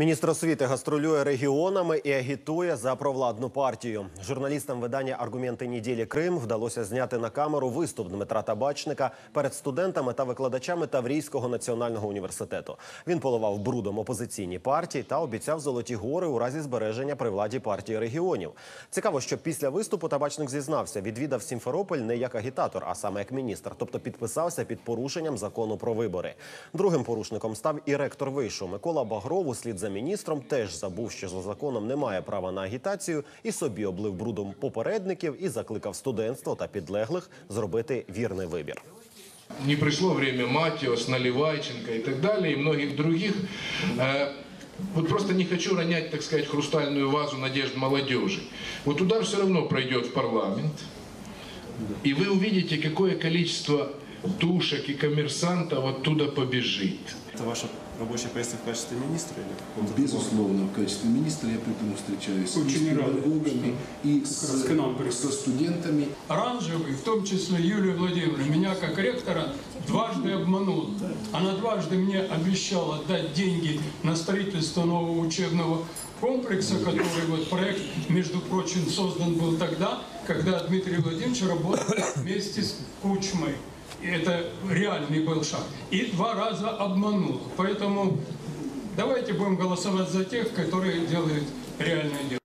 Міністр освіти гастролює регіонами і агітує за провладну партію. Журналістам видання Аргументи неділі Крим вдалося зняти на камеру виступ Дмитра Табачника перед студентами та викладачами Таврійського національного університету. Він поливав брудом опозиційні партії та обіцяв золоті гори у разі збереження при владі партії регіонів. Цікаво, що після виступу Табачник зізнався, відвідав Сімферополь не як агітатор, а саме як міністр, тобто підписався під порушенням закону про вибори. Другим порушником став і ректор вишу Микола Багров. Услід за міністром теж забув, що за законом немає права на агітацію, і собі облив брудом попередників і закликав студентство та підлеглих зробити вірний вибір. не пришло время Матиос, Наливайченко и так далее, и многих других. Вот просто не хочу ронять, так сказать, хрустальную вазу надежд молодежи. Вот удар все равно пройдет в парламент, и вы увидите, какое количество тушек и коммерсантов оттуда побежит. Это ваша рабочая поездка в качестве министра или Безусловно, в качестве министра я поэтому встречаюсь и с Очень педагогами, и с, к нам со студентами. Оранжевый, в том числе Юлия Владимировна, меня как ректора дважды обманул. Она дважды мне обещала дать деньги на строительство нового учебного комплекса, который вот проект, между прочим, создан был тогда, когда Дмитрий Владимирович работал вместе с Кучмой. И это реальный был шаг. И два раза обманул. Поэтому давайте будем голосовать за тех, которые делают реальное дело.